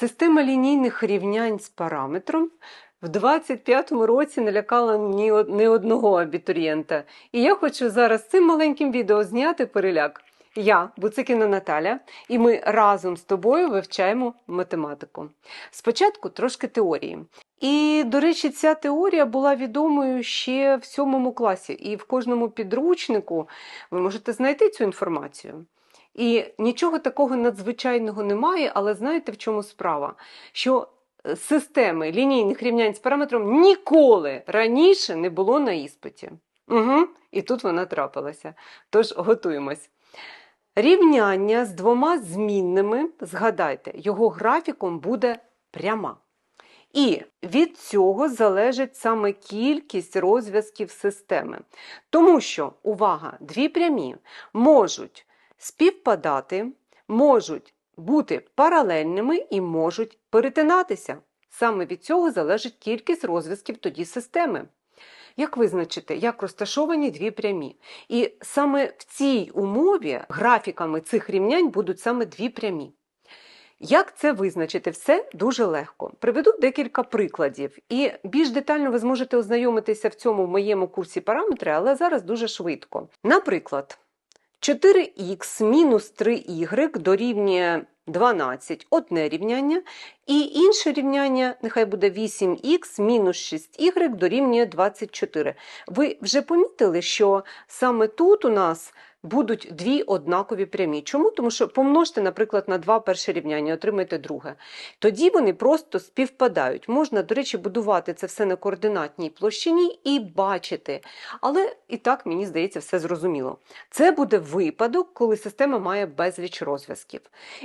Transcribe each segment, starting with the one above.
Система лінійних рівнянь з параметром в 25-му році налякала не одного абітурієнта. І я хочу зараз цим маленьким відео зняти переляк. Я, Буцикіна Наталя, і ми разом з тобою вивчаємо математику. Спочатку трошки теорії. І, до речі, ця теорія була відомою ще в сьомому класі, і в кожному підручнику ви можете знайти цю інформацію. І нічого такого надзвичайного немає, але знаєте, в чому справа? Що е, системи лінійних рівнянь з параметром ніколи раніше не було на іспиті. Угу. І тут вона трапилася. Тож готуємось. Рівняння з двома змінними, згадайте, його графіком буде пряма. І від цього залежить саме кількість розв'язків системи. Тому що, увага, дві прямі можуть співпадати, можуть бути паралельними і можуть перетинатися. Саме від цього залежить кількість розв'язків тоді системи. Як визначити, як розташовані дві прямі? І саме в цій умові графіками цих рівнянь будуть саме дві прямі. Як це визначити? Все дуже легко. Приведу декілька прикладів, і більш детально ви зможете ознайомитися в цьому в моєму курсі параметри, але зараз дуже швидко. Наприклад, 4х мінус 3y дорівнює 12 одне рівняння, і інше рівняння, нехай буде 8х мінус 6y дорівнює 24. Ви вже помітили, що саме тут у нас будуть дві однакові прямі. Чому? Тому що помножте, наприклад, на два перше рівняння, отримаєте друге. Тоді вони просто співпадають. Можна, до речі, будувати це все на координатній площині і бачити. Але і так, мені здається, все зрозуміло. Це буде випадок, коли система має безліч розв'язків.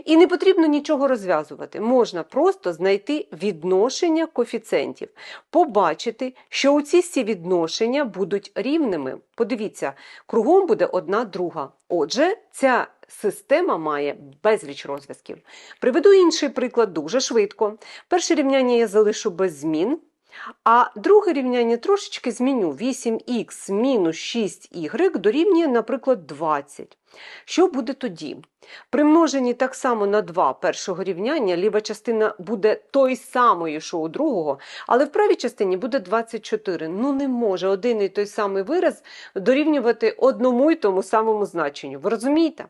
І не потрібно нічого розв'язувати. Можна просто знайти відношення коефіцієнтів, побачити, що оці всі відношення будуть рівними. Подивіться, кругом буде одна друга. Отже, ця система має безліч розв'язків. Приведу інший приклад дуже швидко. Перше рівняння я залишу без змін. А друге рівняння трошечки зміню. 8х мінус 6y дорівнює, наприклад, 20. Що буде тоді? При множенні так само на 2 першого рівняння ліва частина буде той самою, що у другого, але в правій частині буде 24. Ну не може один і той самий вираз дорівнювати одному й тому самому значенню. Ви розумієте?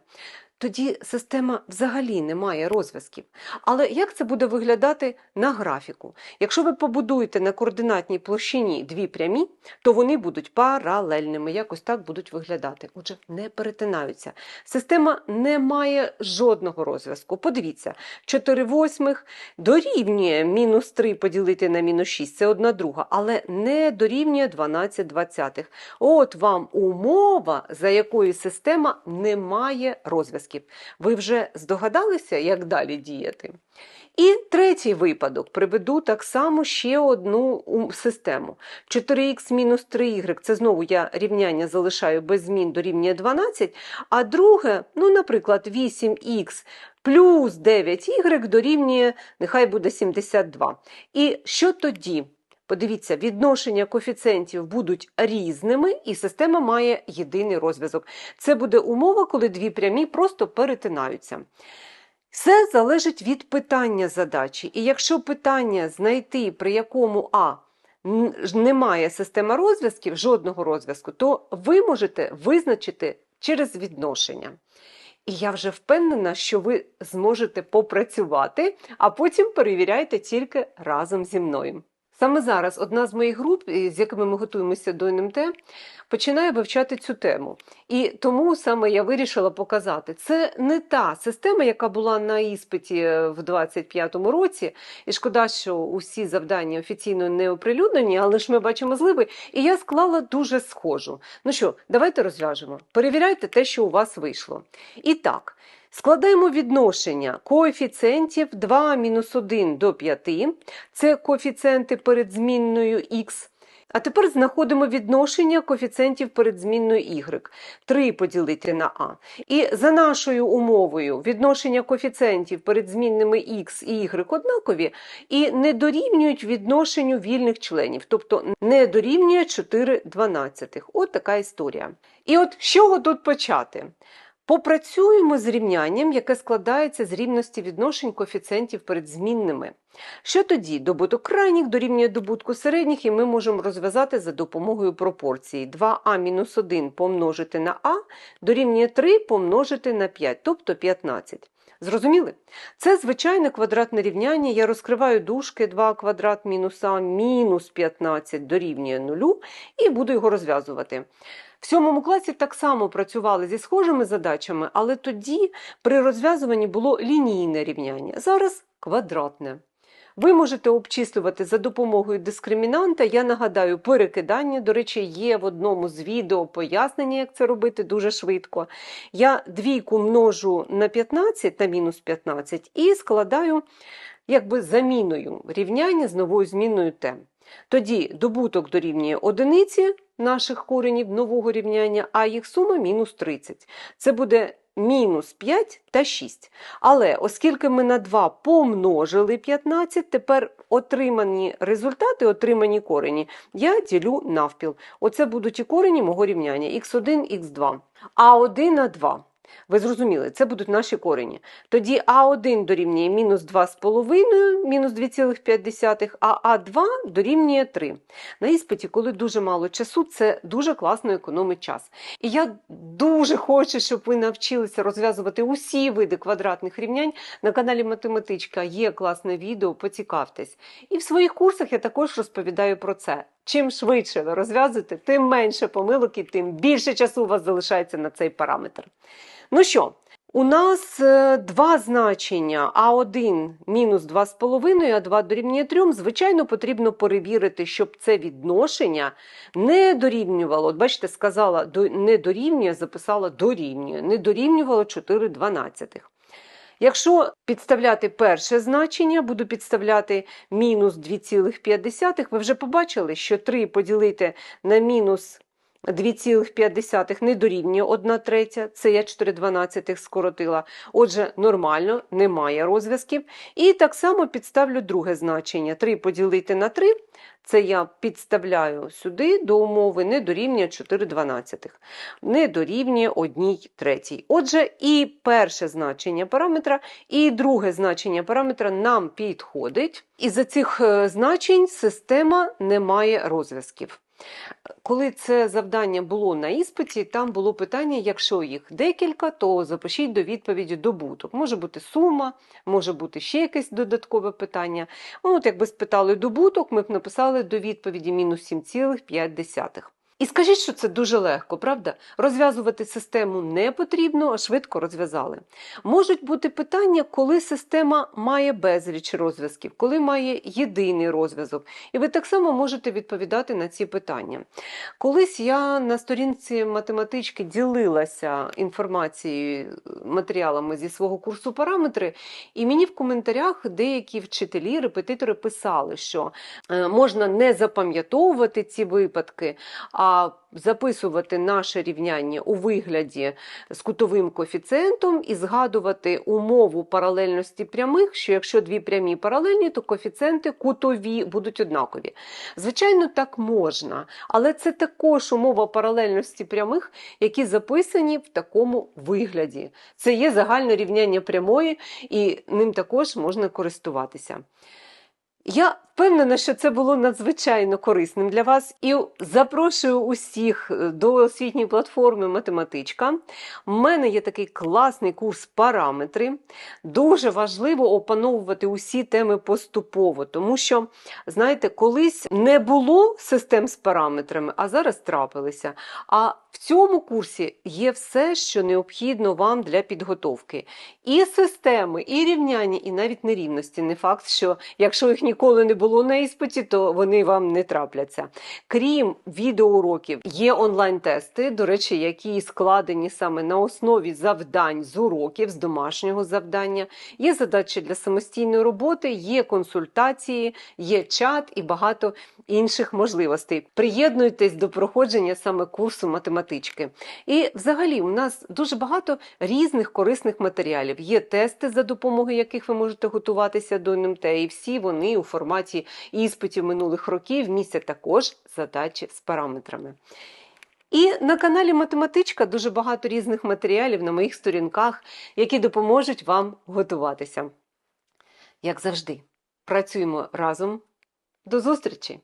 Тоді система взагалі не має розв'язків. Але як це буде виглядати на графіку? Якщо ви побудуєте на координатній площині дві прямі, то вони будуть паралельними, якось так будуть виглядати. Отже, не перетинаються. Система не має жодного розв'язку. Подивіться, 4 восьмих дорівнює мінус 3 поділити на мінус 6, це одна друга, але не дорівнює 12 двадцятих. От вам умова, за якою система не має розв'язків. Ви вже здогадалися, як далі діяти? І третій випадок приведу так само ще одну систему. 4х мінус 3y, це знову я рівняння залишаю без змін дорівнює 12, а друге, ну, наприклад, 8х плюс 9y дорівнює, нехай буде 72. І що тоді? Подивіться, відношення коефіцієнтів будуть різними, і система має єдиний розв'язок. Це буде умова, коли дві прямі просто перетинаються. Все залежить від питання задачі. І якщо питання знайти, при якому А немає системи розв'язків, жодного розв'язку, то ви можете визначити через відношення. І я вже впевнена, що ви зможете попрацювати, а потім перевіряйте тільки разом зі мною. Саме зараз одна з моїх груп, з якими ми готуємося до НМТ, починає вивчати цю тему. І тому саме я вирішила показати, це не та система, яка була на іспиті в 25-му році. І шкода, що усі завдання офіційно не оприлюднені, але ж ми бачимо зливи. І я склала дуже схожу. Ну що, давайте розв'яжемо. Перевіряйте те, що у вас вийшло. І так. Складаємо відношення коефіцієнтів 2 мінус 1 до 5. Це коефіцієнти перед змінною х. А тепер знаходимо відношення коефіцієнтів перед змінною y. 3 поділити на а. І за нашою умовою відношення коефіцієнтів перед змінними x і y однакові і не дорівнюють відношенню вільних членів, тобто не дорівнює 4 дванадцятих. От така історія. І от з чого тут почати? Попрацюємо з рівнянням, яке складається з рівності відношень коефіцієнтів перед змінними. Що тоді? Добуток крайніх дорівнює добутку середніх, і ми можемо розв'язати за допомогою пропорції. 2а-1 помножити на а дорівнює 3 помножити на 5, тобто 15. Зрозуміли? Це звичайне квадратне рівняння. Я розкриваю дужки 2 квадрат мінус а мінус 15 дорівнює 0 і буду його розв'язувати. В сьомому класі так само працювали зі схожими задачами, але тоді при розв'язуванні було лінійне рівняння, зараз квадратне. Ви можете обчислювати за допомогою дискримінанта. Я нагадаю, перекидання, до речі, є в одному з відео пояснення, як це робити дуже швидко. Я двійку множу на 15 на мінус 15 і складаю якби заміною рівняння з новою зміною t. Тоді добуток дорівнює одиниці наших коренів нового рівняння, а їх сума мінус 30. Це буде мінус 5 та 6. Але оскільки ми на 2 помножили 15, тепер отримані результати, отримані корені, я ділю навпіл. Оце будуть і корені мого рівняння х1, х2. А1 на 2. Ви зрозуміли, це будуть наші корені. Тоді А1 дорівнює мінус 2,5, мінус 2,5, а А2 дорівнює 3. На іспиті, коли дуже мало часу, це дуже класно економить час. І я дуже хочу, щоб ви навчилися розв'язувати усі види квадратних рівнянь. На каналі Математичка є класне відео, поцікавтесь. І в своїх курсах я також розповідаю про це. Чим швидше ви розв'язуєте, тим менше помилок і тим більше часу у вас залишається на цей параметр. Ну що, у нас е, два значення А1 мінус 2,5, а 2 дорівнює 3. Звичайно, потрібно перевірити, щоб це відношення не дорівнювало. От бачите, сказала не дорівнює, записала дорівнює, не дорівнювало 4 дванадцятих. Якщо підставляти перше значення, буду підставляти мінус 2,5, ви вже побачили, що 3 поділити на мінус 2,5 не дорівнює 1 третя, це я 4,12 скоротила. Отже, нормально, немає розв'язків. І так само підставлю друге значення. 3 поділити на 3, це я підставляю сюди до умови не дорівнює 4,12, не дорівнює 1 третій. Отже, і перше значення параметра, і друге значення параметра нам підходить. І за цих е, значень система не має розв'язків. Коли це завдання було на іспиті, там було питання: якщо їх декілька, то запишіть до відповіді добуток. Може бути сума, може бути ще якесь додаткове питання. От, якби спитали добуток, ми б написали до відповіді мінус 7,5. І скажіть, що це дуже легко, правда? Розв'язувати систему не потрібно, а швидко розв'язали. Можуть бути питання, коли система має безліч розв'язків, коли має єдиний розв'язок. І ви так само можете відповідати на ці питання. Колись я на сторінці математички ділилася інформацією, матеріалами зі свого курсу параметри, і мені в коментарях деякі вчителі, репетитори писали, що е, можна не запам'ятовувати ці випадки. а записувати наше рівняння у вигляді з кутовим коефіцієнтом і згадувати умову паралельності прямих, що якщо дві прямі паралельні, то коефіцієнти кутові будуть однакові. Звичайно, так можна, але це також умова паралельності прямих, які записані в такому вигляді. Це є загальне рівняння прямої, і ним також можна користуватися. Я впевнена, що це було надзвичайно корисним для вас і запрошую усіх е, до освітньої платформи Математичка. У мене є такий класний курс параметри. Дуже важливо опановувати усі теми поступово, тому що, знаєте, колись не було систем з параметрами, а зараз трапилися. А в цьому курсі є все, що необхідно вам для підготовки. І системи, і рівняння, і навіть нерівності. Не факт, що якщо їх ніколи не було на іспиті, то вони вам не трапляться. Крім відеоуроків, є онлайн-тести, до речі, які складені саме на основі завдань з уроків, з домашнього завдання. Є задачі для самостійної роботи, є консультації, є чат і багато інших можливостей. Приєднуйтесь до проходження саме курсу математички. І взагалі у нас дуже багато різних корисних матеріалів. Є тести, за допомогою яких ви можете готуватися до НМТ, і всі вони у форматі іспитів минулих років містять також задачі з параметрами. І на каналі Математичка дуже багато різних матеріалів на моїх сторінках, які допоможуть вам готуватися. Як завжди, працюємо разом. До зустрічі!